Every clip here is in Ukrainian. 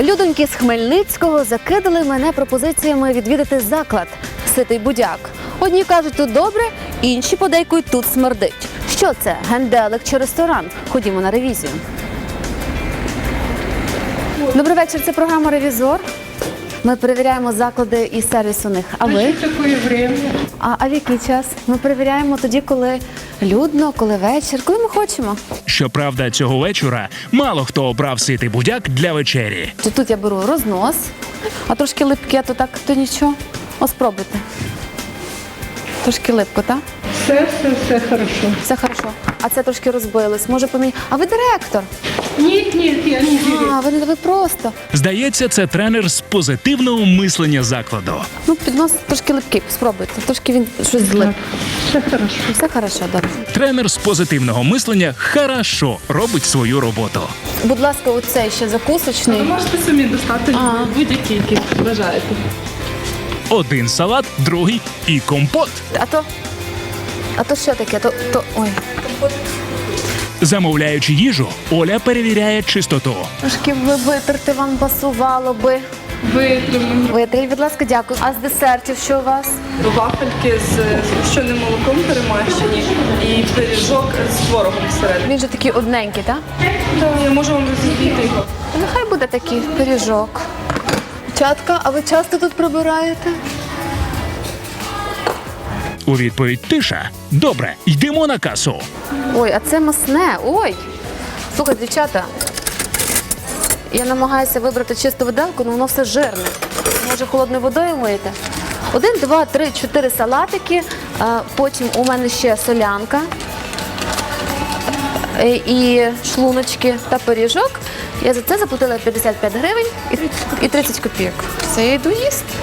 Людоньки з Хмельницького закидали мене пропозиціями відвідати заклад Ситий будяк. Одні кажуть, тут добре, інші подейкують тут смердить. Що це? Генделик чи ресторан? Ходімо на ревізію. Добрий вечір. Це програма Ревізор. Ми перевіряємо заклади і сервіс у них. А ви? Такое время. А, а в який час? Ми перевіряємо тоді, коли людно, коли вечір, коли ми хочемо. Щоправда, цього вечора мало хто обрав ситий будяк для вечері. Чи тут я беру рознос, а трошки липке, то так, то нічого. О, спробуйте. Трошки липко, так? Все, все, все хорошо. Все хорошо. А це трошки розбилось. Може поміняти. А ви директор? Нет, нет, я не директор. А, ви ви просто. Здається, це тренер з позитивного мислення закладу. Ну, піднос трошки липкий, спробуйте. Трошки він щось злип. Все хорошо. Все хорошо, добре. Тренер з позитивного мислення хорошо робить свою роботу. Будь ласка, оцей ще закусочний. Ви можете самі достати А. будь-які, які бажаєте. Один салат, другий і компот. А то. А то що таке? То, то ой. Замовляючи їжу, Оля перевіряє чистоту. Трошки ви витерти вам пасувало би. Витримаємо. Витріть, будь ласка, дякую. А з десертів що у вас? Вафельки з згущеним молоком перемащені і пиріжок з творогом всередині. Він же такий одненький, так? Я можу вам розігріти його. Нехай буде такий пиріжок. Чатка, а ви часто тут прибираєте? У відповідь тиша. Добре, йдемо на касу. Ой, а це масне. Ой. Слухай, дівчата. Я намагаюся вибрати чисту виделку, але воно все жирне. Може, холодною водою миєте? Один, два, три, чотири салатики. Потім у мене ще солянка. Е, І шлуночки та пиріжок. Я за це заплатила 55 гривень і- і 30 копійок. Це я йду їсти.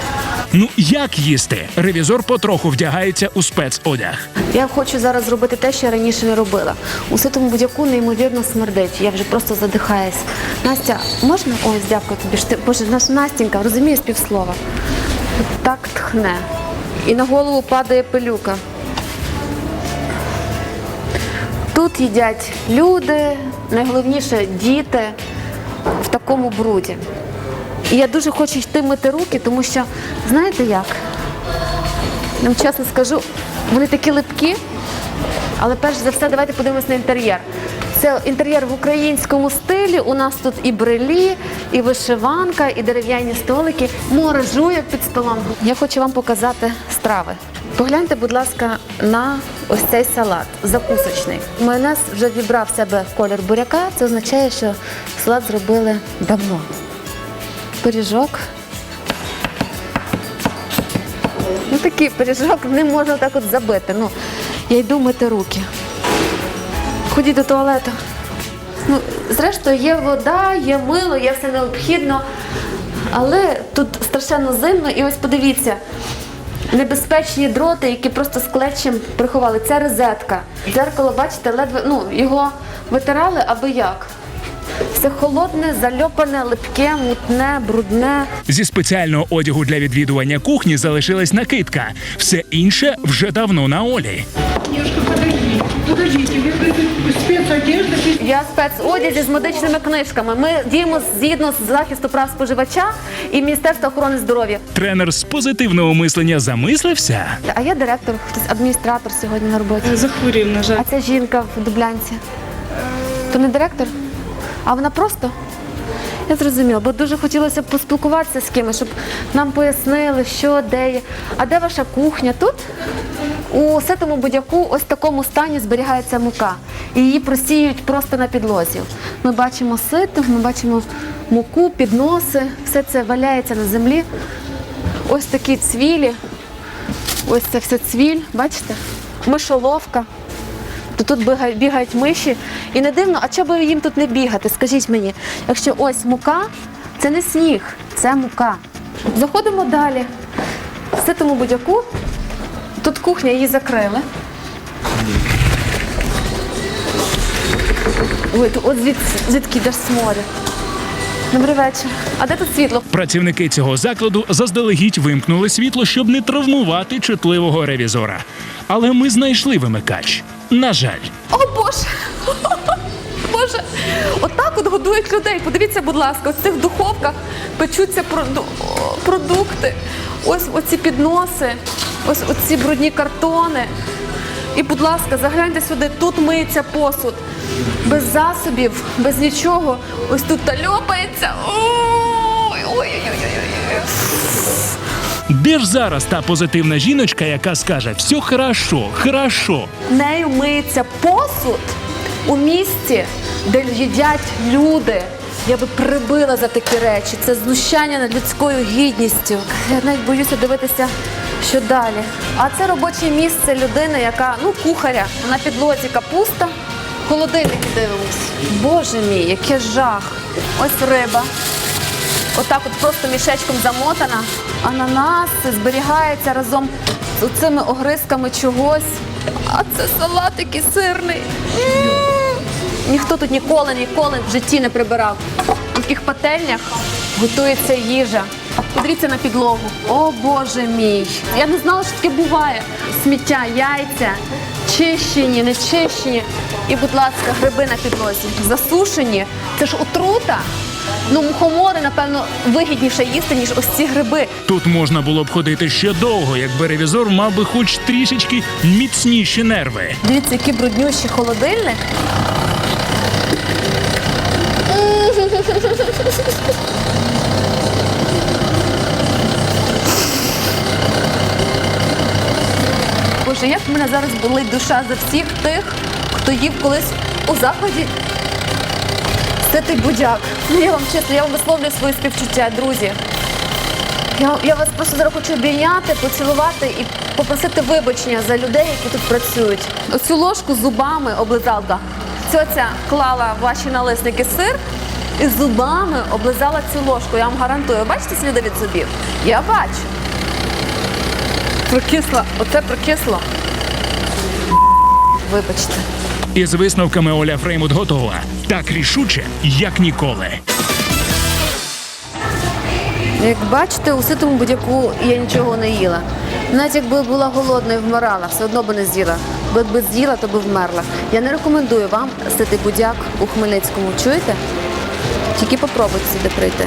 Ну як їсти? Ревізор потроху вдягається у спецодяг. Я хочу зараз зробити те, що я раніше не робила. У ситому будяку неймовірно смердить. Я вже просто задихаюсь. Настя, можна? Ой, дякую тобі. Ти, Боже, наша Настінька, розумієш півслова. Так тхне. І на голову падає пилюка. Тут їдять люди, найголовніше діти в такому бруді. І я дуже хочу йти мити руки, тому що, знаєте як? Я вам чесно скажу, вони такі липкі, але перш за все, давайте подивимось на інтер'єр. Це інтер'єр в українському стилі. У нас тут і брелі, і вишиванка, і дерев'яні столики. Море жує під столом. Я хочу вам показати страви. Погляньте, будь ласка, на ось цей салат закусочний. Майонез вже вібрав в себе колір буряка. Це означає, що салат зробили давно. Пиріжок Ну такий пиріжок не можна так от забити. Ну, я йду мити руки. Ходіть до туалету. Ну, зрештою, є вода, є мило, є все необхідно. Але тут страшенно зимно, і ось подивіться, небезпечні дроти, які просто склечем приховали. Це розетка. Дзеркало, бачите, ледве ну, його витирали аби як. Все холодне, зальопане, липке, мутне, брудне. Зі спеціального одягу для відвідування кухні залишилась накидка. Все інше вже давно на Олі. Девушка, подожди. Спецодежда. Я спецодязі з медичними книжками. Ми діємо згідно з захисту прав споживача і Міністерства охорони здоров'я. Тренер з позитивного мислення замислився. А я директор, хтось адміністратор сьогодні на роботі. Захворів, на жаль. А ця жінка в дублянці. То не директор? А вона просто? Я зрозуміла, бо дуже хотілося б поспілкуватися з кимось, щоб нам пояснили, що, де є. А де ваша кухня? Тут? У ситому будяку ось такому стані зберігається мука. І її просіють просто на підлозі. Ми бачимо сито, ми бачимо муку, підноси, все це валяється на землі. Ось такі цвілі. Ось це все цвіль, бачите? Мишоловка. То тут бігають, миші. І не дивно, а чого би їм тут не бігати? Скажіть мені, якщо ось мука, це не сніг, це мука. Заходимо далі. В ситому будяку. Тут кухня її закрили. Ой, тут от звідси, звідки йдеш сморі. Добрий вечір. А де тут світло? Працівники цього закладу заздалегідь вимкнули світло, щоб не травмувати чутливого ревізора. Але ми знайшли вимикач. На жаль, О Боже! Боже, отак от годують людей. Подивіться, будь ласка, в цих духовках печуться проду- продукти. Ось оці підноси, ось оці брудні картони. І, будь ласка, загляньте сюди, тут миється посуд. Без засобів, без нічого. Ось тут та льопається. Ой, ой-ой-ой. Де ж зараз та позитивна жіночка, яка скаже все хорошо, хорошо. Нею миється посуд у місті, де їдять люди. Я би прибила за такі речі. Це знущання над людською гідністю. Я навіть боюся дивитися, що далі. А це робоче місце людини, яка ну кухаря. На підлозі капуста. Холодильник дивимось. Боже мій, який жах. Ось риба. Отак от просто мішечком замотана. Ананаси зберігаються разом з цими огризками чогось. А це салат який сирний. Ніхто тут ніколи, ніколи в житті не прибирав. У таких пательнях готується їжа. Подивіться на підлогу. О Боже мій! Я не знала, що таке буває. Сміття, яйця, чищені, не чищені. І, будь ласка, гриби на підлозі. Засушені. Це ж отрута. Ну, мухомори, напевно, вигідніше їсти, ніж ось ці гриби. Тут можна було б ходити ще довго, якби ревізор мав би хоч трішечки міцніші нерви. Дивіться, який бруднющий холодильник. Боже, як в мене зараз болить душа за всіх тих, хто їв колись у закладі ситий будяк. Ну, я вам чесно, я вам висловлюю свої співчуття, друзі. Я, я вас просто зараз хочу обійняти, поцілувати і попросити вибачення за людей, які тут працюють. Оцю ложку зубами облизалка. Цьоця клала ваші налисники сир і зубами облизала цю ложку. Я вам гарантую. Бачите сліди від зубів? Я бачу. Прокисло. Оце прокисло. Вибачте. Із висновками Оля Фреймут готова. Так рішуче, як ніколи. Як бачите, у ситому будь-яку я нічого не їла. Навіть якби була голодна і вмирала, все одно би не з'їла. Бо якби з'їла, то би вмерла. Я не рекомендую вам ситий будяк у Хмельницькому. Чуєте? Тільки попробуйте сюди прийти.